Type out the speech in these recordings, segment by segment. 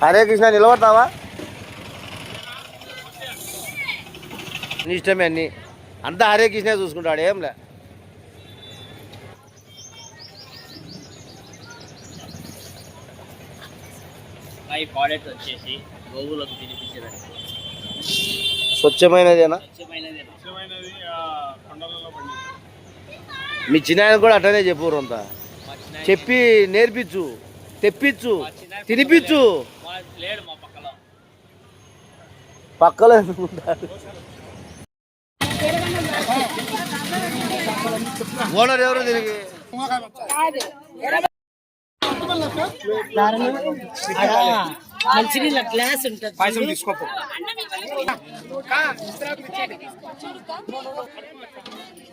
హరే కృష్ణ నిలబడతావా? నీ ఇష్టమే అన్ని. అంతా హరే కృష్ణ చూసుకుంటాడు ఏంలే ఈ ప్రోడక్ట్ వచ్చేసి గోవులకు తినిపించేదానికి స్వచ్ఛమైనదేనా? స్వచ్ఛమైనది. మీ చిన్న కూడా అట్టనే చెప్పు అంతా మా చిన్న చెప్పి నేర్పించు తెప్పించు తినిపించు. లేడు మా పక్కలో పక్కలో ఓనర్ ఎవరు దీనికి? మంచినీళ్ళ గ్లాస్ ఉంటుంది. పాయసం తీసుకోపో.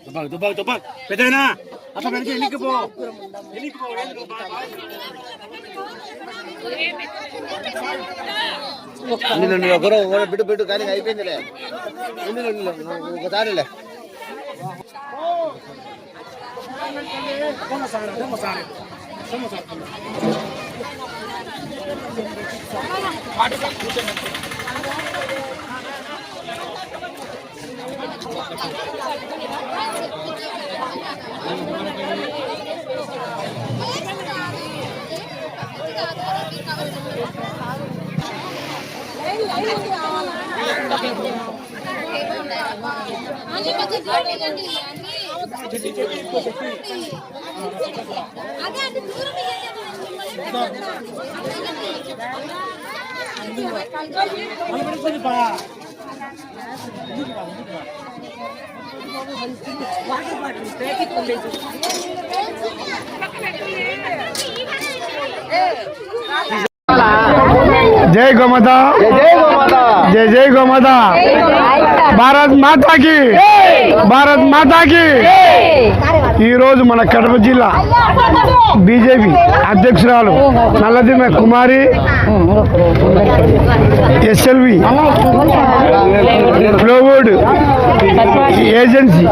దుబ్బాకు దుబ్బాకు దుబ్బాకు పెద్దనా అట్లా వెనక ఎన్నికి పో. ఎన్నికి పో ఎన్నికి పో. నిన్ను నువ్వు ఒకరు ఒకరు బిడ్డు బిడ్డు కానీ అయిపోయిందిలే ఉండు, ఉండు, ఉండు, నువ్వు ఒకసారిలే జై గోమాత. జై జై గోమాత. భారత్ మాతాకి. భారత్ మాతాకి. ఈరోజు మన కడప జిల్లా బీజేపీ అధ్యక్షురాలు Nalladimma Kumari SLV plywood agency.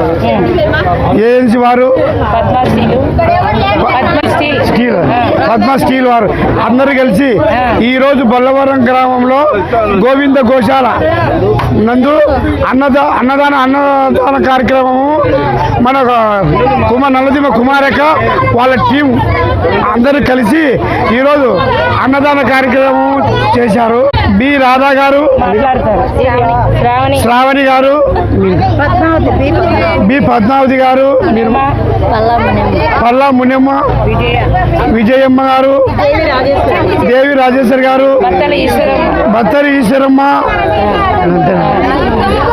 Agency వారు. స్టీల్ పద్మ స్టీల్ వారు. అందరూ కలిసి ఈ రోజు బొల్లవరం గ్రామంలో గోవింద గోశాల. నందు అన్నద అన్నదాన అన్నదాన కార్యక్రమము మన కుమార్ నల్లదిమ కుమారక వాళ్ళ టీం అందరూ కలిసి ఈరోజు అన్నదాన కార్యక్రమం చేశారు. బి రాధా గారు శ్రావణి. గారు బి పద్మావతి. గారు పల్లా మునియమ్మ విజయమ్మ గారు దేవి రాజేశ్వరి గారు. బత్తరి ఈశ్వరమ్మ?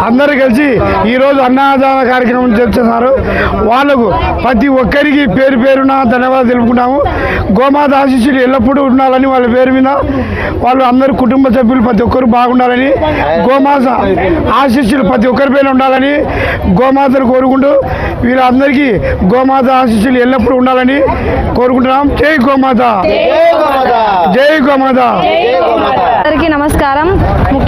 అందరూ కలిసి ఈ రోజు అన్నదాన కార్యక్రమం చేస్తున్నారు. వాళ్ళకు ప్రతి ఒక్కరికి పేరు పేరున ధన్యవాదాలు తెలుపుకుంటాము. గోమాత ఆశీస్సులు ఎల్లప్పుడూ ఉండాలని వాళ్ళ పేరు మీద వాళ్ళు అందరు కుటుంబ సభ్యులు ప్రతి ఒక్కరు బాగుండాలని గోమాత ఆశీస్సులు ప్రతి ఒక్కరి పైన ఉండాలని గోమాతను కోరుకుంటూ వీళ్ళందరికీ గోమాత ఆశీస్సులు ఎల్లప్పుడూ ఉండాలని కోరుకుంటున్నాం. జై గోమాత. జై గోమాత. అందరికీ నమస్కారం.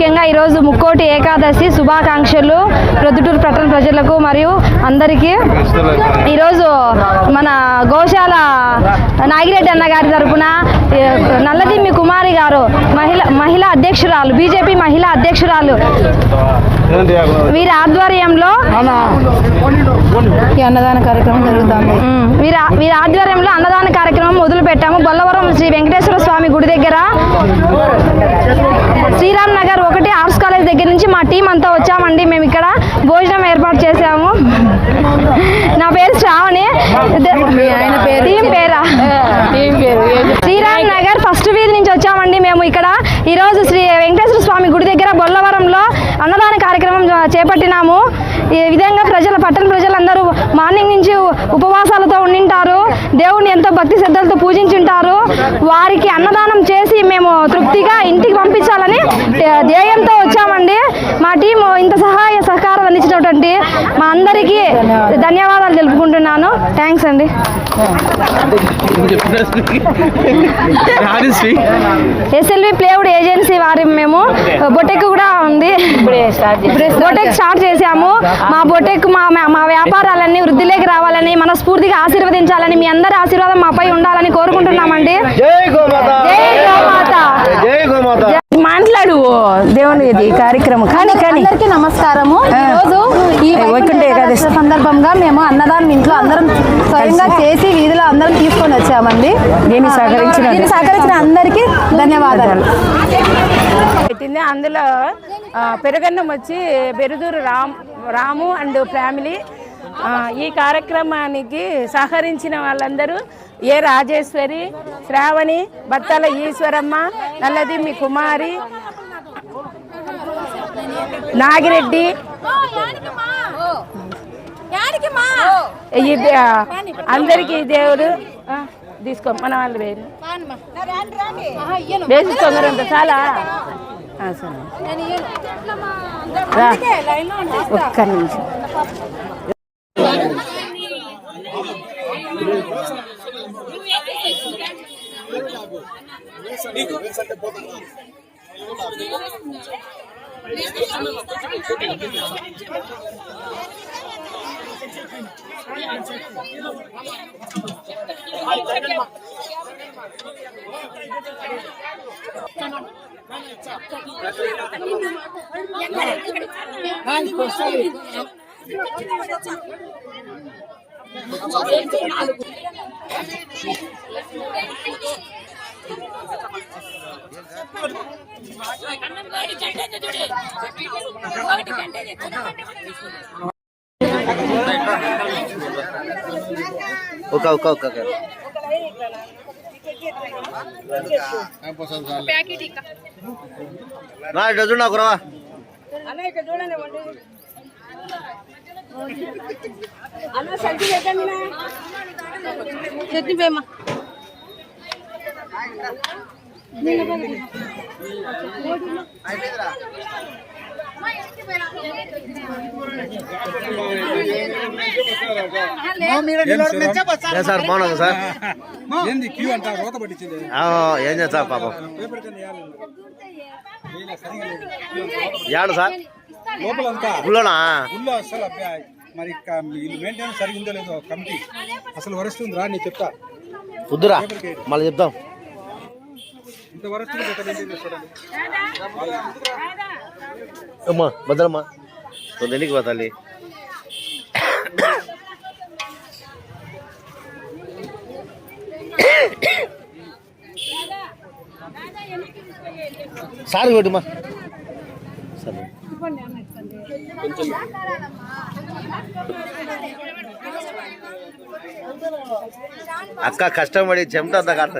ముఖ్యంగా ఈరోజు ముక్కోటి ఏకాదశి శుభాకాంక్షలు ప్రొద్దుటూరు పట్టణ ప్రజలకు మరియు అందరికీ. ఈరోజు మన గోశాల నాగిరెడ్డి అన్న గారి తరపున ఏ, నల్లదిమ్మి కుమారి గారు మహిళ మహిళా అధ్యక్షురాలు బీజేపీ మహిళా అధ్యక్షురాలు వీరి ఆధ్వర్యంలో అన్నదాన కార్యక్రమం జరుగుతుంది. వీరి వీరి ఆధ్వర్యంలో అన్నదాన కార్యక్రమం మొదలు పెట్టాము బొల్లవరం శ్రీ వెంకటేశ్వర స్వామి గుడి దగ్గర. శ్రీరామ్ నగర్ కాలేజ్ దగ్గర నుంచి మా టీం అంతా వచ్చామండి. మేము ఇక్కడ భోజనం ఏర్పాటు చేశాము. నా పేరు శ్రావణి? టీం పేరు. శ్రీరామ్ నగర్ ఫస్ట్ వీధి నుంచి వచ్చామండి మేము ఇక్కడ. ఈరోజు శ్రీ వెంకటేశ్వర స్వామి గుడి దగ్గర బొల్లవరంలో అన్నదాన కార్యక్రమం జ- చేపట్టినాము. ఈ విధంగా ప్రజల పట్టణ ప్రజలందరూ మార్నింగ్ నుంచి ఉపవాసాలతో ఉండింటారు. దేవుణ్ణి ఎంతో భక్తి శ్రద్ధలతో పూజించుంటారు. వారికి అన్నదానం చేసి మేము తృప్తిగా ఇంటికి పంపించాలని ధ్యేయంతో వచ్చామండి. మా టీం ఇంత సహాయ సహకారం అందించినటువంటి మా అందరికీ ధన్యవాదాలు తెలుపుకుంటున్నాను. థ్యాంక్స్ అండి. ఎస్ఎల్వి ప్లేవుడ్ ఏజెన్సీ వారి మేము. బొటెక్ కూడా ఉంది. బొటెక్ స్టార్ట్ చేశాము మా బొటెక్ మా మా- మా వ్యాపారాలన్నీ వృద్ధిలోకి రావాలని మనస్ఫూర్తిగా ఆశీర్వదించాలని మీ అందరి ఆశీర్వాదం మాపై ఉండాలని కోరుకుంటున్నామండి జై గోమాత జై గోమాత జై గోమాత మామూలు ఇది కార్యక్రమం. కానీ కానీ. అందరికీ నమస్కారము. ఈ వైకుంఠ ఏకాదశి సందర్భంగా మేము అన్నదానం ఇంట్లో అందరం స్వయంగా చేసి వీధిలో అందరం తీసుకొని వచ్చామండి. దీన్ని సహకరించిన సహకరించిన అందరికీ ధన్యవాదాలు. పెట్టింది. అందులో పెరుగన్నం వచ్చి బెరుదూరు రామ్ రాము అండ్ ఫ్యామిలీ. ఈ కార్యక్రమానికి సహకరించిన వాళ్ళందరూ ఏ రాజేశ్వరి శ్రావణి బత్తల ఈశ్వరమ్మ నల్లదిమ్మి కుమారి నాగిరెడ్డి. ఈ అందరికీ దేవుడు. తీసుకో మన వాళ్ళు వేరు వేసి తొందరంత చాలా. ఆ, సరే. రా. ఒక్క నిమిషం ఒక ఒక ఒక ఒక. నా ఇటు చూడు నాకు రావా ఏ సార్ బాగున్నాను సార్ ఏంది క్యూ అంట రోత పట్టించింది ఏం చేస్తా పాపం ఏడు సార్ లోపలంతా ఊళ్ళోనా ఊళ్ళో అసలు మరి వీళ్ళు మెయింటెనెన్స్ సరిగా ఉందో లేదో కమిటీ అసలు వరస్ట్ ఉందిరా నీ చెప్తా వద్దురా మళ్ళీ చెప్తాం అమ్మా భద్రమ్మా కొంత ఎన్నికి పోతాలి సార్ కొట్టుమా సరే అక్క కష్టపడి చెమట అంతా కాదు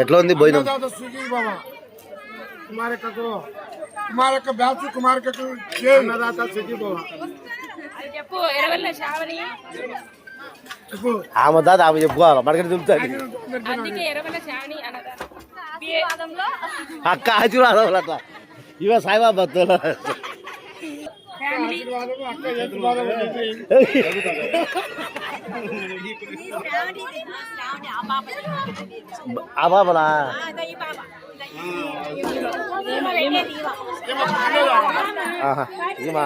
ఎట్లా ఉంది భోజనం కుమారికకు కుమారక బ్యాచ్ కుమారికకు అన్నదాత సుఖీ భవ చెప్పు ఎరవల్ల శ్రావణి ఆమె దాదా ఆమె చెప్పుకోవాలి? శ్రావణి అన్నదానం అక్క ఆశీర్వాదం అట్లా. ఇవే సాయిబాబా భక్తులు ఆ బాబనా ఆహా ఈమా